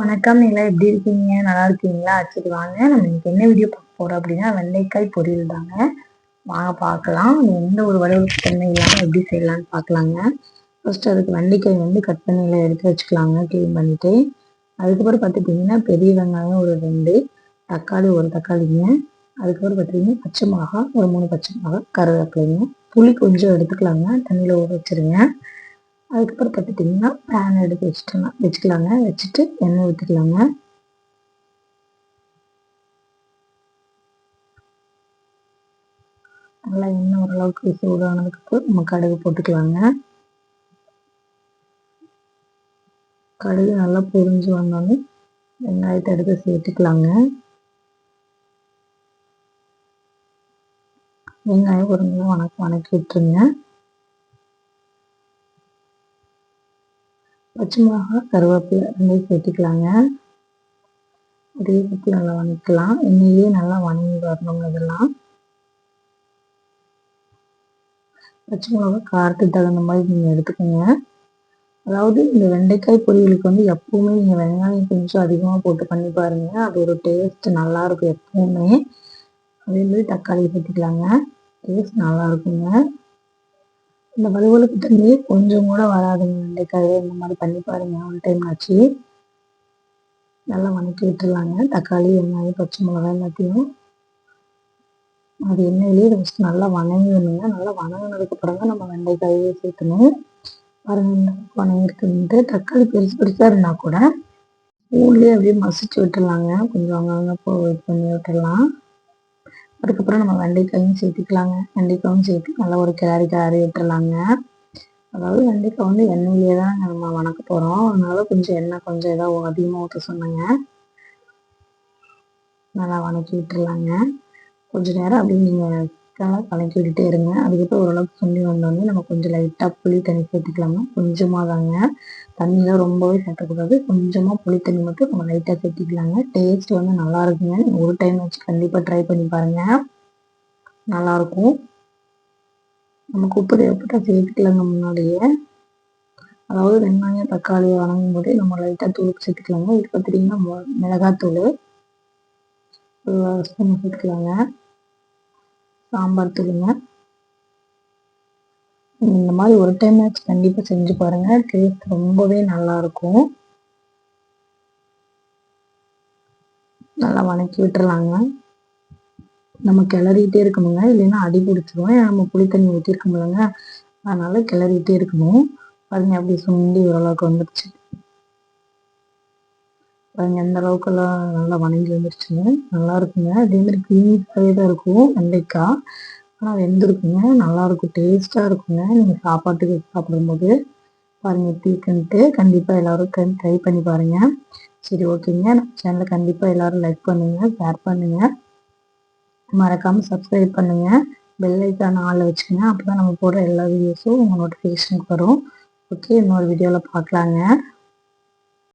வணக்கம் நீங்களா எப்படி இருக்கீங்க? நல்லா இருக்கீங்களா? சரி வாங்க. நம்ம இன்னைக்கு என்ன வீடியோ பார்க்க போறோம் அப்படின்னா வெள்ளைக்காய் பொரியல் தாங்க. வாங்க பார்க்கலாம். எந்த ஒரு வடிவமைப்பு தன்மை இல்லாமல் எப்படி செய்யலாம்னு பார்க்கலாங்க. ஃபர்ஸ்ட் அதுக்கு வெண்டைக்காய் வந்து கட் பண்ணியில் எடுத்து வச்சுக்கலாங்க க்ளீன் பண்ணிட்டு. அதுக்கப்புறம் பார்த்துட்டிங்கன்னா பெரிய வெங்காயம் ஒரு ரெண்டு தக்காளி ஒரு தக்காளிங்க. அதுக்கப்புறம் பார்த்தீங்கன்னா பச்சை மிளகா ஒரு மூணு பச்சை மிளகா கருவேப்பிலைங்க. புளி கொஞ்சம் எடுத்துக்கலாங்க. தண்ணியில் ஊற வச்சுருங்க. அதுக்கப்புறம் பார்த்துட்டிங்கன்னா பேன் எடுத்து வச்சுட்டோங்க வச்சுக்கலாங்க. வச்சுட்டு எண்ணெய் ஊற்றிக்கலாங்க நல்லா எண்ணெய் ஓரளவுக்கு சூடானதுக்கப்புறம் நம்ம கடுகு போட்டுக்கலாங்க. கடுகு நல்லா பொரிஞ்சு வந்தோடனே வெங்காயத்தை எடுத்து சேர்த்துக்கலாங்க. வெங்காயம் ஒரு வணக்கம் வணக்கி விட்டுருங்க. பச்சை மிளகாய் கருவேப்பிலை ரெண்டையும் சேர்த்துக்கலாங்க. அதே பற்றி நல்லா வணக்கலாம் எண்ணெயிலேயே நல்லா வணங்கி வரணும் இதெல்லாம். பச்சை மிளகாய் காரத்துக்கு தகுந்த மாதிரி நீங்கள் எடுத்துக்கோங்க. அதாவது இந்த வெண்டைக்காய் பொரியலுக்கு வந்து எப்பவுமே நீங்கள் வெங்காயம் கொஞ்சம் அதிகமாக போட்டு பண்ணி பாருங்க. அது ஒரு டேஸ்ட் நல்லா இருக்கும் எப்பவுமே. அதே மாதிரி தக்காளி சேர்த்துக்கலாங்க. டேஸ்ட் நல்லா இருக்குங்க இந்த வலுவலுப்பு தண்ணி கொஞ்சம் கூட வராதுங்க. வெண்டைக்காய் இந்த மாதிரி பண்ணி பாருங்க. ஒன் டைம் ஆச்சு. நல்லா வணக்கி விட்டுருலாங்க தக்காளி வெங்காயம் பச்சை மிளகாய் எல்லாத்தையும். அது எண்ணெயிலேயே ஃபஸ்ட் நல்லா வணங்கணுங்க. நல்லா வணங்கினதுக்கு அப்புறம் தான் நம்ம வெண்டைக்காயே சேர்க்கணும். பாருங்க வணங்கிருக்குன்ட்டு தக்காளி பெருசு பெருசாக இருந்தால் கூட ஊர்லேயே அப்படியே மசிச்சு விட்டுடலாங்க. கொஞ்சம் அங்கங்கே போ வெயிட் பண்ணி விட்டுடலாம். அதுக்கப்புறம் நம்ம வெண்டைக்காயும் சேர்த்துக்கலாங்க. வெண்டைக்காயும் சேர்த்து நல்லா ஒரு கிளறி கிளறி விட்டுறலாங்க. அதாவது வெண்டைக்காய் வந்து எண்ணெயிலே தான் நம்ம வணக்க போகிறோம் அதனால கொஞ்சம் எண்ணெய் கொஞ்சம் ஏதோ அதிகமாக ஊற்ற சொன்னாங்க. நல்லா வணக்கி விட்டுறலாங்க. கொஞ்ச நேரம் அப்படியே நீங்கள் வணக்கி விட்டுட்டே இருங்க. அதுக்கப்புறம் ஓரளவுக்கு சுண்டி வந்தோடனே நம்ம கொஞ்சம் லைட்டாக புளி தண்ணி சேர்த்துக்கலாமா? கொஞ்சமாக தாங்க. தண்ணியெலாம் ரொம்பவே சேர்க்கக்கூடாது கொஞ்சமாக புளி தண்ணி மட்டும் நம்ம லைட்டாக சேர்த்திக்கலாங்க. டேஸ்ட் வந்து நல்லா இருக்குங்க. ஒரு டைம் வச்சு கண்டிப்பாக ட்ரை பண்ணி பாருங்கள் நல்லாயிருக்கும் நமக்கு உப்பு தேவைப்பட்டால் சேர்த்துக்கலாங்க முன்னாடியே. அதாவது வெங்காயம் தக்காளி வணங்கும் போதே நம்ம லைட்டாக தூள் சேர்த்துக்கலாங்க. இது பார்த்துட்டிங்கன்னா மிளகாத்தூள். ஒரு ஸ்பூன் சேர்த்துக்கலாங்க. சாம்பார் தூளுங்க. இந்த மாதிரி ஒரு டைம் ஆச்சு கண்டிப்பாக செஞ்சு பாருங்கள் டேஸ்ட் ரொம்பவே நல்லாயிருக்கும் நல்லா வணக்கி விட்டுறலாங்க. நம்ம கிளறிட்டே இருக்கணுங்க. இல்லைன்னா அடி பிடிச்சிருவோம் நம்ம புளி தண்ணி ஊற்றிருக்கோம்லங்க அதனால கிளறிட்டே இருக்கணும். பாருங்க அப்படி சுண்டி ஓரளவுக்கு வந்துடுச்சு பாருங்கள் எந்த அளவுக்குலாம் நல்லா வணங்கி வந்துருச்சுங்க. நல்லா இருக்குங்க. அதே மாதிரி க்ரீன் தான் இருக்கும் வெண்டைக்காய் ஆனால் வெந்திருக்குங்க. நல்லாயிருக்கும் டேஸ்ட்டாக இருக்குங்க. நீங்கள் சாப்பாட்டுக்கு சாப்பிடும்போது பாருங்கள் எப்படி இருக்குன்ட்டு கண்டிப்பாக எல்லோரும் ட்ரை பண்ணி பாருங்கள் சரி ஓகேங்க. நம்ம சேனலை கண்டிப்பாக எல்லோரும் லைக் பண்ணுங்கள் ஷேர் பண்ணுங்கள் மறக்காமல் சப்ஸ்கிரைப் பண்ணுங்கள் பெல் ஐக்கான ஆளில் வச்சுக்கோங்க. அப்போ தான் நம்ம போடுற எல்லா வீடியோஸும் உங்கள் நோட்டிஃபிகேஷனுக்கு வரும். ஓகே இன்னொரு வீடியோவில் பார்க்கலாங்க.